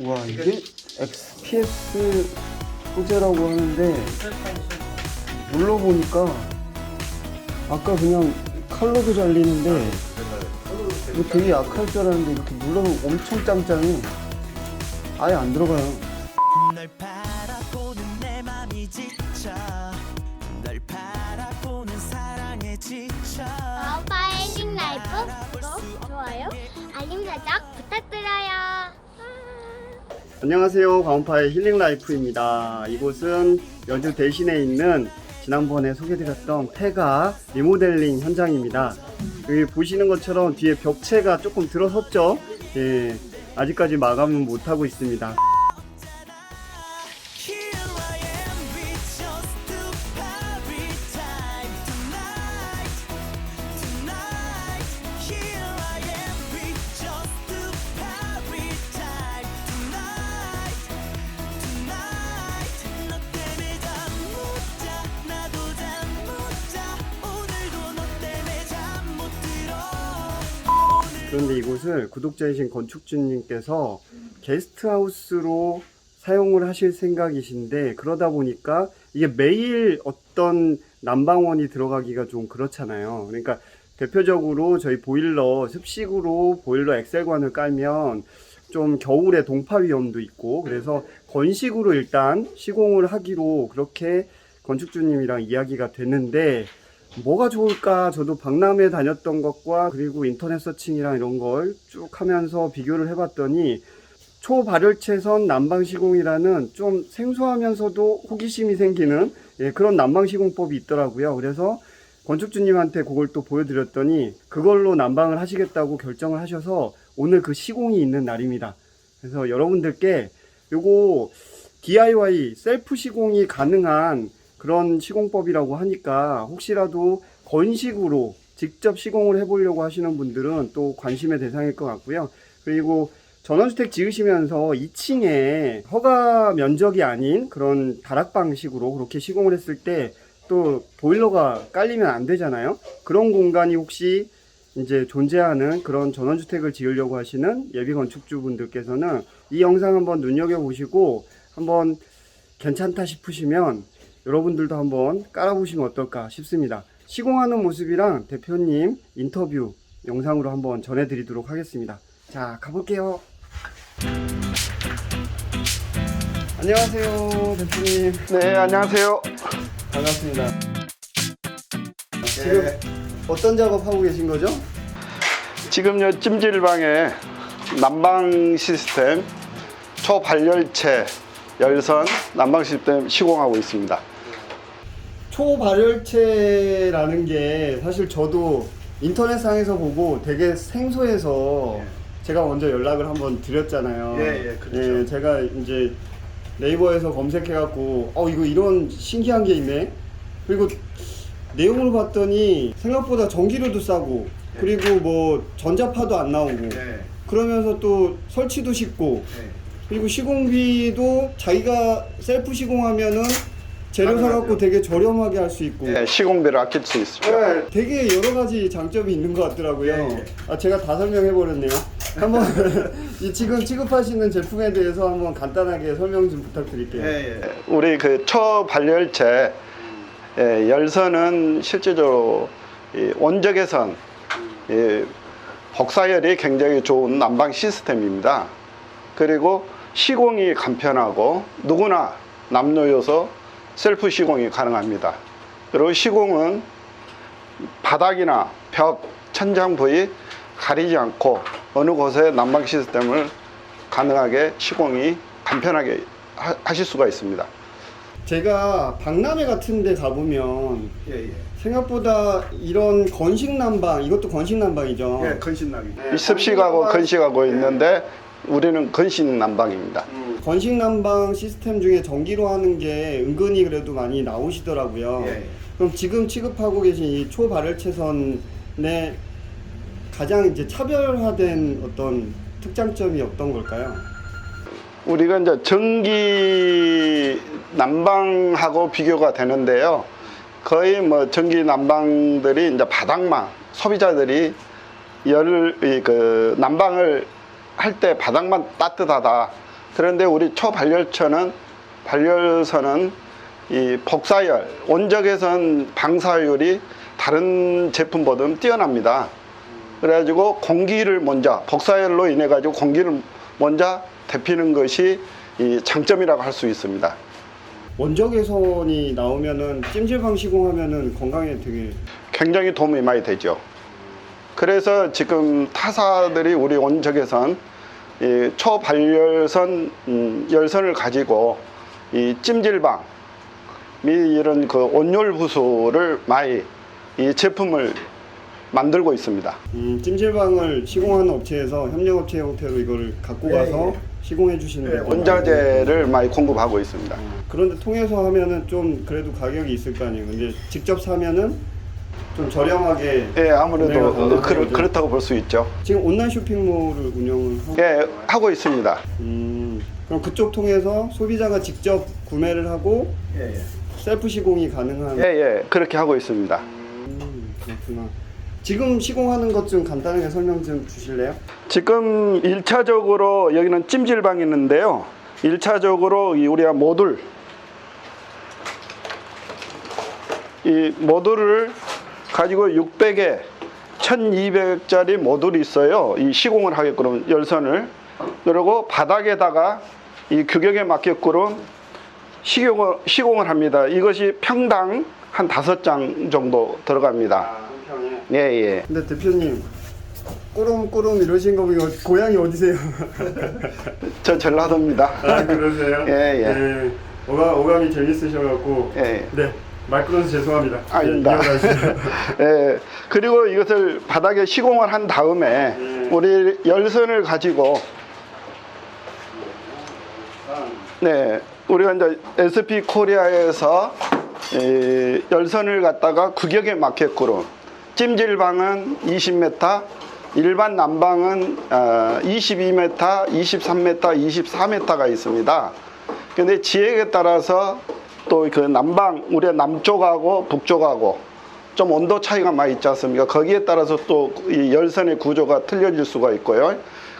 와 이게 XPS 소재라고 하는데 눌러보니까 아까 그냥 칼로도 잘리는데 이거 되게 약할 줄 알았는데 이렇게 눌러면 엄청 짱짱해. 아예 안 들어가요. 아빠의 힐링 라이프 구독, 좋아요, 알림 설정 부탁드려요. 아. 안녕하세요. 가온파의 힐링 라이프입니다. 이곳은 여주 대신에 있는 지난번에 소개드렸던 폐가 리모델링 현장입니다. 여기 보시는 것처럼 뒤에 벽체가 조금 들어섰죠? 예, 아직까지 마감은 못하고 있습니다 그런데 이곳을 구독자이신 건축주님께서 게스트하우스로 사용을 하실 생각이신데 그러다 보니까 이게 매일 어떤 난방원이 들어가기가 좀 그렇잖아요. 그러니까 대표적으로 저희 보일러 습식으로 보일러 엑셀관을 깔면 좀 겨울에 동파 위험도 있고 그래서 건식으로 일단 시공을 하기로 그렇게 건축주님이랑 이야기가 됐는데 뭐가 좋을까 저도 박람회 다녔던 것과 그리고 인터넷 서칭이랑 이런 걸 쭉 하면서 비교를 해봤더니 초발열체선 난방시공이라는 좀 생소하면서도 호기심이 생기는 예, 그런 난방시공법이 있더라고요. 그래서 건축주님한테 그걸 또 보여드렸더니 그걸로 난방을 하시겠다고 결정을 하셔서 오늘 그 시공이 있는 날입니다. 그래서 여러분들께 요거 DIY 셀프 시공이 가능한 그런 시공법이라고 하니까 혹시라도 건식으로 직접 시공을 해보려고 하시는 분들은 또 관심의 대상일 것 같고요. 그리고 전원주택 지으시면서 2층에 허가 면적이 아닌 그런 다락방식으로 그렇게 시공을 했을 때 또 보일러가 깔리면 안 되잖아요. 그런 공간이 혹시 이제 존재하는 그런 전원주택을 지으려고 하시는 예비 건축주분들께서는 이 영상 한번 눈여겨보시고 한번 괜찮다 싶으시면 여러분들도 한번 깔아보시면 어떨까 싶습니다. 시공하는 모습이랑 대표님 인터뷰 영상으로 한번 전해드리도록 하겠습니다. 자, 가볼게요. 안녕하세요, 대표님. 네, 안녕하세요. 반갑습니다. 지금 어떤 작업 하고 계신 거죠? 지금 요 찜질방에 난방 시스템 초발열체 열선 난방 시스템 시공하고 있습니다. 초발열체라는 게 사실 저도 인터넷상에서 보고 되게 생소해서 제가 먼저 연락을 한번 드렸잖아요. 예, 예, 그렇죠. 예, 제가 이제 네이버에서 검색해갖고 어 이거 이런 신기한 게 있네. 그리고 내용을 봤더니 생각보다 전기료도 싸고 예. 그리고 뭐 전자파도 안 나오고 그러면서 또 설치도 쉽고 그리고 시공비도 자기가 셀프 시공하면은 재료 사갖고 되게 저렴하게 할 수 있고 예, 시공비를 아낄 수 있습니다. 네, 되게 여러 가지 장점이 있는 것 같더라고요. 예, 예. 아, 제가 다 설명해 버렸네요. 한번 이 지금 취급하시는 제품에 대해서 한번 간단하게 설명 좀 부탁드릴게요. 예, 우리 그 초발열체 예, 열선은 실제적으로 이 원적외선 이 복사열이 굉장히 좋은 난방 시스템입니다. 그리고 시공이 간편하고 누구나 남녀여서 셀프 시공이 가능합니다. 그리고 시공은 바닥이나 벽, 천장 부위 가리지 않고 어느 곳에 난방 시스템을 가능하게 시공이 간편하게 하- 하실 수가 있습니다. 제가 박람회 같은 데 가보면 생각보다 이런 건식 난방, 이것도 건식 난방이죠. 예, 건식나기. 습식하고 건식하고 있는데 우리는 건식 난방입니다. 건식 난방 시스템 중에 전기로 하는 게 은근히 그래도 많이 나오시더라고요. 예. 그럼 지금 취급하고 계신 이 초발열체선의 가장 이제 차별화된 어떤 특장점이 어떤 걸까요? 우리가 이제 전기 난방하고 비교가 되는데요. 거의 뭐 전기 난방들이 이제 바닥만 소비자들이 열을 이그 난방을 할 때 바닥만 따뜻하다 그런데 우리 초발열처는 발열선은 이 복사열, 온적외선 방사율이 다른 제품보다는 뛰어납니다. 그래가지고 공기를 먼저 복사열로 인해 가지고 공기를 먼저 데피는 것이 이 장점이라고 할 수 있습니다. 원적외선이 나오면은 찜질방 시공하면은 건강에 되게 굉장히 도움이 많이 되죠. 그래서 지금 타사들이 우리 원적외선 이 초발열선 음, 열선을 가지고 이 찜질방 및 이런 그 온열 부수를 많이 이 제품을 만들고 있습니다. 음, 찜질방을 시공하는 업체에서 협력업체 형태로 이거를 갖고 예, 가서 예. 시공해 주시는 데가 원자재를 많이 공급하고 있습니다. 많아요. 그런데 통해서 하면은 좀 그래도 가격이 있을 거 아니에요. 근데 직접 사면은 좀 저렴하게 예, 아무래도 그렇, 거죠. 그렇다고 볼 수 있죠. 지금 온라인 쇼핑몰을 운영을 하고 예, 하고 있습니다. 음, 그럼 그쪽 통해서 소비자가 직접 구매를 하고 셀프 시공이 가능한 예, 예, 그렇게 하고 있습니다. 음, 그렇구나. 지금 시공하는 것 좀 간단하게 설명 좀 주실래요? 지금 1차적으로 여기는 찜질방이 있는데요. 1차적으로 이 우리가 모듈 이 모듈을 가지고 600에 1200짜리 모듈이 있어요. 이 시공을 하게끔 열선을 그리고 바닥에다가 이 규격에 맞게끔 시공을, 시공을 합니다. 이것이 평당 한 다섯 장 정도 들어갑니다. 평에. 예, 예. 근데 대표님 꾸rum꾸rum 이러신 거 보니까 고향이 어디세요? 저 전라도입니다. 아 그러세요? 예, 예. 네. 오감, 오감이 재밌으셔갖고 예, 예. 네. 말 끊어서 죄송합니다. 아닙니다. 네, 이어가시죠. 예, 그리고 이것을 바닥에 시공을 한 다음에 네. 우리 열선을 가지고 네, 우리가 이제 SP 코리아에서 이 열선을 갖다가 구격에 맞게끔 찜질방은 20m, 일반 난방은 어, 22m, 23m, 24m가 있습니다. 근데 지역에 따라서 또 그 남방, 우리 남쪽하고 북쪽하고 좀 온도 차이가 많이 있지 않습니까? 거기에 따라서 또 이 열선의 구조가 틀려질 수가 있고요.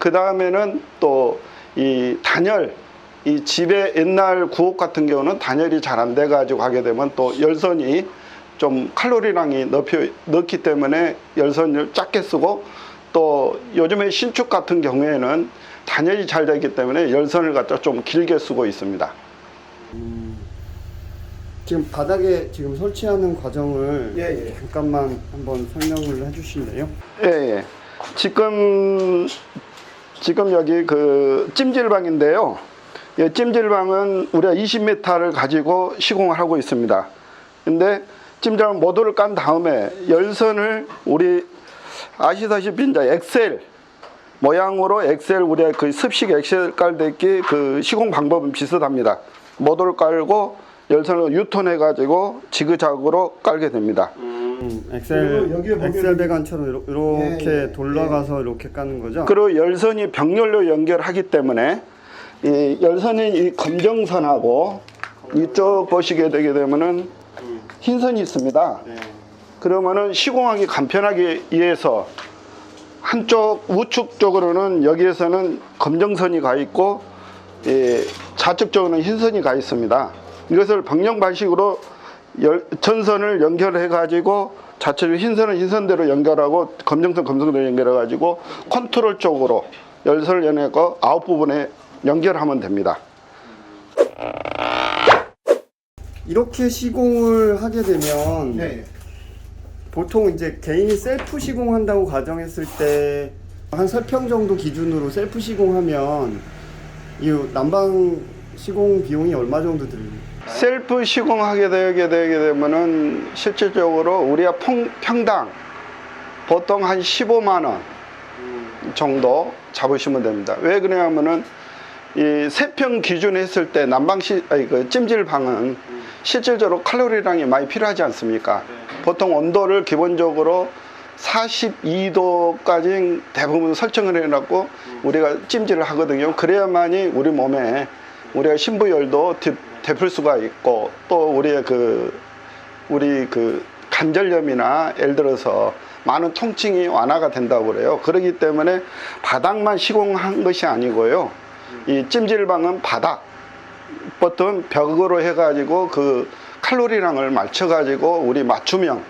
그 다음에는 또 이 단열, 이 집에 옛날 구옥 같은 경우는 단열이 잘 안 돼 가지고 하게 되면 또 열선이 좀 칼로리량이 높여, 넣기 때문에 열선을 작게 쓰고 또 요즘에 신축 같은 경우에는 단열이 잘 되기 때문에 열선을 갖다 좀 길게 쓰고 있습니다. 지금 바닥에 지금 설치하는 과정을 예, 예. 잠깐만 한번 설명을 해주실래요? 예, 예. 지금 지금 여기 그 찜질방인데요. 이 찜질방은 우리가 20m를 가지고 시공을 하고 있습니다. 근데 찜질방 모듈을 깐 다음에 열선을 우리 아시다시피 이제 엑셀 모양으로 엑셀 우리가 그 습식 엑셀 깔대기 그 시공 방법은 비슷합니다. 모듈을 깔고 열선을 유턴해 가지고 지그작으로 깔게 됩니다. 음, 엑셀 그리고 여기에 보면- 엑셀 배관처럼 이렇게, 이렇게 예, 예, 돌아가서 이렇게 까는 거죠? 그리고 열선이 병렬로 연결하기 때문에 이 열선이 이 검정선하고 이쪽 보시게 되게 되면은 흰 선이 있습니다. 네. 그러면은 시공하기 간편하기 위해서 한쪽 우측 쪽으로는 여기에서는 검정선이 가 있고 이 좌측 쪽으로는 흰선이 가 있습니다. 이것을 방영 방식으로 열- 전선을 연결해 가지고 좌측 흰선은 흰선대로 연결하고 검정선 검정대로 연결해 가지고 컨트롤 쪽으로 열선을 연해고 아웃 부분에 연결하면 됩니다. 이렇게 시공을 하게 되면 네. 보통 이제 개인이 셀프 시공한다고 가정했을 때한세평 정도 기준으로 셀프 시공하면 이 난방 시공 비용이 얼마 정도 들립니까? 셀프 시공하게 되게 되게 되면은 실질적으로 우리가 평, 평당 보통 한 15만 원 정도 잡으시면 됩니다. 왜 그러냐면은 이 세평 기준 했을 때 난방시 아니 그 찜질방은 실질적으로 칼로리량이 많이 필요하지 않습니까? 보통 온도를 기본적으로 42도까지 대부분 설정을 해놨고 우리가 찜질을 하거든요. 그래야만이 우리 몸에 우리가 신부열도 되- 되풀 수가 있고 또 우리의 그 우리 그 관절염이나 예를 들어서 많은 통증이 완화가 된다고 그래요. 그렇기 때문에 바닥만 시공한 것이 아니고요. 이 찜질방은 바닥 버튼 벽으로 해가지고 그 칼로리량을 맞춰가지고 우리 맞춤형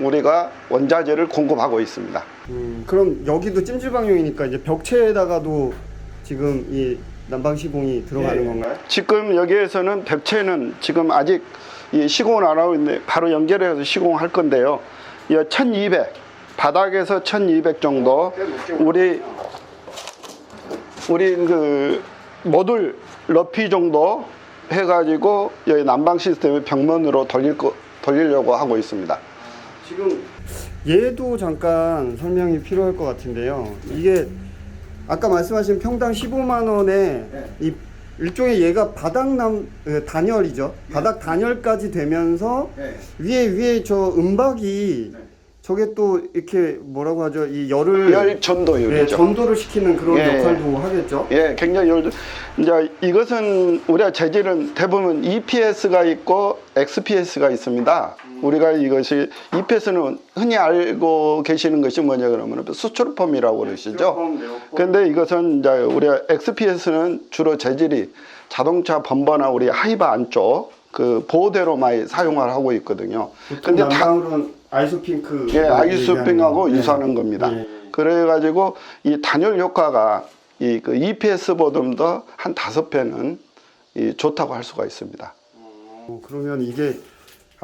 우리가 원자재를 공급하고 있습니다. 음, 그럼 여기도 찜질방용이니까 이제 벽체에다가도 지금 이 난방 시공이 들어가는 예. 건가요? 지금 여기에서는 벽체는 지금 아직 이 시공을 안 하고 있는데 바로 연결해서 시공할 건데요. 이 1200, 바닥에서 1200 정도 우리 우리 그 모듈 높이 정도 해가지고 여기 난방 시스템을 벽면으로 돌릴 거, 돌리려고 하고 있습니다. 지금 얘도 잠깐 설명이 필요할 것 같은데요. 이게 아까 말씀하신 평당 15만 원에 이 일종의 얘가 바닥남 어, 단열이죠. 바닥 단열까지 되면서 위에 위에 저 은박이 저게 또 이렇게 뭐라고 하죠? 이 열을 열 예, 전도율이죠. 전도를 시키는 그런 예. 역할도 하겠죠. 예, 굉장히 열. 이제 이것은 우리가 재질은 대부분 EPS가 있고 XPS가 있습니다. 우리가 이것이 EPS는 흔히 알고 계시는 것이 뭐냐 그러면 수출폼이라고 그러시죠. 근데 이것은 이제 우리가 XPS는 주로 재질이 자동차 범버나 우리 하이바 안쪽 그 보호대로 많이 사용을 하고 있거든요. 근데 근데 다 난방으로는 아이소핑크 예, 아이스핑하고 예. 유사하는 겁니다. 예, 예. 그래가지고 이 단열 효과가 이 그 EPS보다도 한 다섯 배는 이 좋다고 할 수가 있습니다. 어, 그러면 이게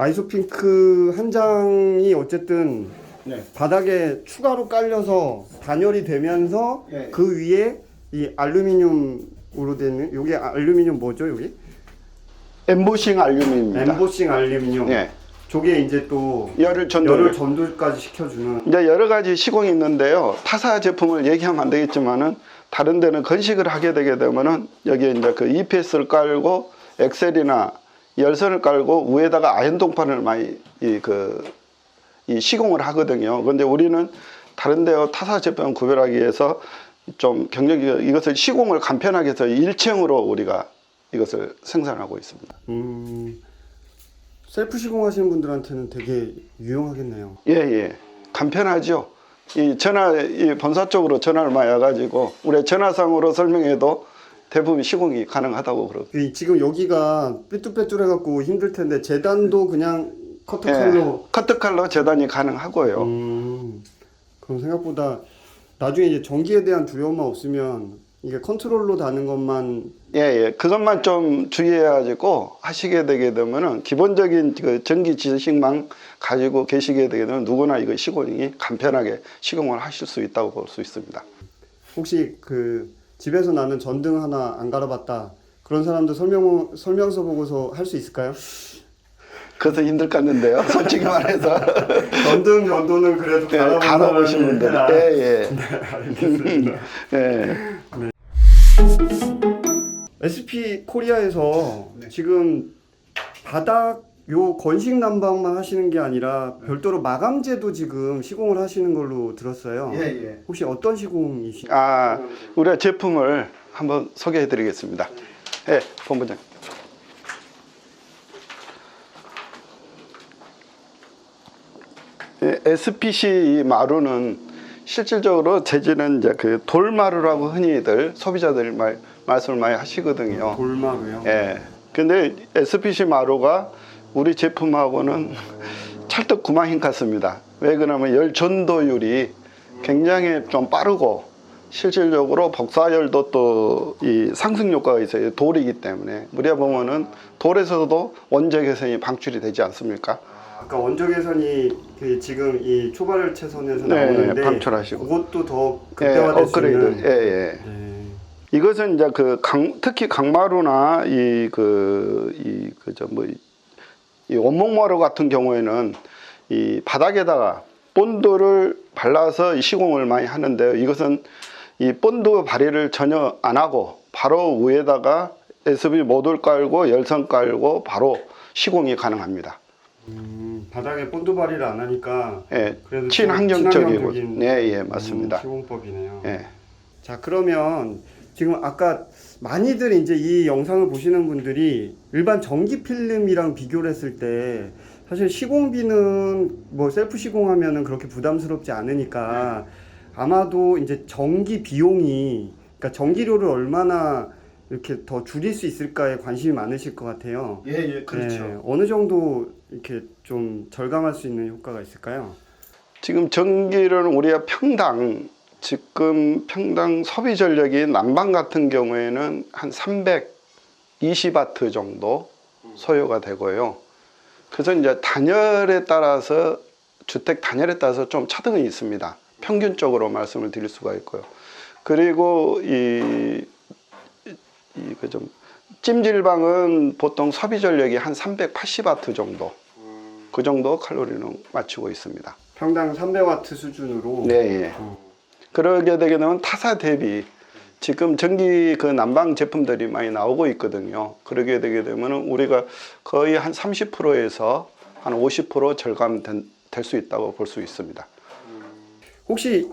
아이소핑크 한 장이 어쨌든 네. 바닥에 추가로 깔려서 단열이 되면서 예. 그 위에 이 알루미늄으로 되는 요게 알루미늄 뭐죠 여기? 엠보싱 알루미늄입니다. 엠보싱 알루미늄. 예. 저게 이제 또 열을 전도. 열을 전도까지 시켜주는. 이제 여러 가지 시공이 있는데요. 타사 제품을 얘기하면 안 되겠지만은 다른 데는 건식을 하게 되게 되면은 여기에 이제 그 EPS를 깔고 엑셀이나 열선을 깔고 위에다가 아연동판을 많이 이 그 이 시공을 하거든요. 근데 우리는 다른 데와 타사 제품 구별하기 위해서 좀 경력이 이것을 시공을 간편하게 해서 일체형으로 우리가 이것을 생산하고 있습니다. 음, 셀프 시공하시는 분들한테는 되게 유용하겠네요. 예, 예. 간편하죠. 이 전화, 이 본사 쪽으로 전화를 많이 와가지고, 우리 전화상으로 설명해도 대부분 시공이 가능하다고 그러고. 이 지금 여기가 삐뚤빼뚤해갖고 힘들 텐데 재단도 그냥 커터 예, 칼로 커트칼로 재단이 가능하고요. 음, 그럼 생각보다 나중에 이제 전기에 대한 두려움만 없으면 이게 컨트롤로 다는 것만 예, 예. 그것만 좀 주의해가지고 하시게 되게 되면은 기본적인 그 전기 지식만 가지고 계시게 되게 되면 누구나 이거 시공이 간편하게 시공을 하실 수 있다고 볼 수 있습니다. 혹시 그 집에서 나는 전등 하나 안 갈아봤다 그런 사람도 설명 설명서 보고서 할 수 있을까요? 그래서 힘들 것 같는데요. 솔직히 말해서. 전등 전도는 그래도 예, 갈아본 갈아보신 분들. 예, 예. 알겠습니다. 예. SP 코리아에서 네. 지금 바닥 요 건식 난방만 하시는 게 아니라 별도로 마감재도 지금 시공을 하시는 걸로 들었어요. 예. 혹시 어떤 시공이시? 아, 우리가 제품을 한번 소개해 드리겠습니다. 예, 본부장. 예, SPC 이 마루는 실질적으로 재질은 이제 그 돌마루라고 흔히들 소비자들 말, 말씀을 많이 하시거든요. 돌마루요. 예. 근데 SPC 마루가 우리 제품하고는 찰떡 구마인 같습니다. 왜 그러냐면 열 전도율이 굉장히 좀 빠르고 실질적으로 복사열도 또 이 상승 효과가 있어요. 돌이기 때문에 우리가 보면은 돌에서도 원적 개선이 방출이 되지 않습니까? 아까 원적 개선이 그 지금 이 초발 채선에서 네, 나오는데 방출하시고. 그것도 더 예, 극대화될 수 업그레이드. 있는. 예, 예. 네. 이것은 이제 그 강, 특히 강마루나 이 그 이 그저 뭐 이 원목마루 같은 경우에는 이 바닥에다가 본드를 발라서 이 시공을 많이 하는데요. 이것은 이 본드 발휘를 전혀 안 하고 바로 위에다가 SV 모듈 깔고 열선 깔고 바로 시공이 가능합니다. 음, 바닥에 본드 발휘를 안 하니까 예, 그래도 친환경적이고, 네, 예, 음, 맞습니다. 시공법이네요. 예. 자 그러면 지금 아까 많이들 이제 이 영상을 보시는 분들이 일반 전기 필름이랑 비교를 했을 때 사실 시공비는 뭐 셀프 시공하면은 그렇게 부담스럽지 않으니까 아마도 이제 전기 비용이 그러니까 전기료를 얼마나 이렇게 더 줄일 수 있을까에 관심이 많으실 것 같아요. 예, 예, 네, 어느 정도 이렇게 좀 절감할 수 있는 효과가 있을까요? 지금 전기를 우리가 평당 지금 평당 소비 전력이 난방 같은 경우에는 한 320와트 정도 소요가 되고요. 그래서 이제 단열에 따라서 주택 단열에 따라서 좀 차등이 있습니다. 평균적으로 말씀을 드릴 수가 있고요. 그리고 이 이거 좀 찜질방은 보통 소비 전력이 한 380와트 정도 그 정도 칼로리는 맞추고 있습니다. 평당 300와트 수준으로 네, 예. 그러게 되게 되면 타사 대비 지금 전기 그 난방 제품들이 많이 나오고 있거든요. 그러게 되게 되면 우리가 거의 한 30%에서 한 50% 절감될 수 있다고 볼 수 있습니다. 혹시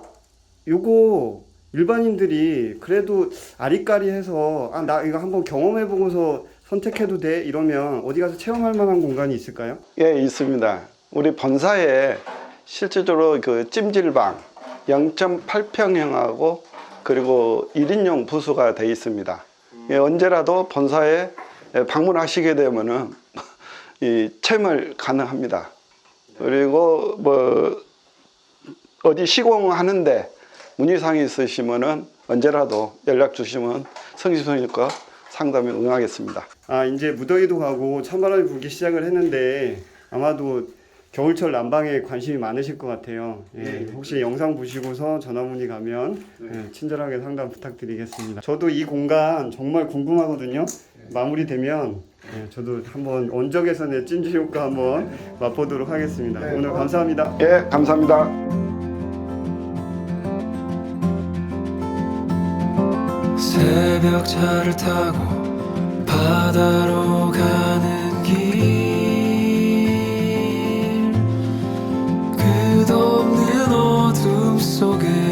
요거 일반인들이 그래도 아리까리 해서 아 나 이거 한번 경험해 보고서 선택해도 돼 이러면 어디 가서 체험할 만한 공간이 있을까요? 예, 있습니다. 우리 본사에 실제적으로 그 찜질방 0.8평형하고 그리고 1인용 부수가 돼 있습니다. 예, 언제라도 본사에 예, 방문하시게 되면은 이 체험을 가능합니다. 그리고 뭐 어디 시공하는데 문의사항이 있으시면은 언제라도 연락 주시면 성심성의과 상담에 응하겠습니다. 아 이제 무더위도 가고 찬바람이 불기 시작을 했는데 아마도 겨울철 난방에 관심이 많으실 것 같아요. 예, 혹시 영상 보시고서 전화 문의 가면 예, 친절하게 상담 부탁드리겠습니다. 저도 이 공간 정말 궁금하거든요. 마무리되면 예, 저도 한번 원적에서의 찜질 효과 한번 맛보도록 하겠습니다. 오늘 감사합니다. 예, 감사합니다. 새벽 차를 타고 바다로 가는 끝없는 어둠 속에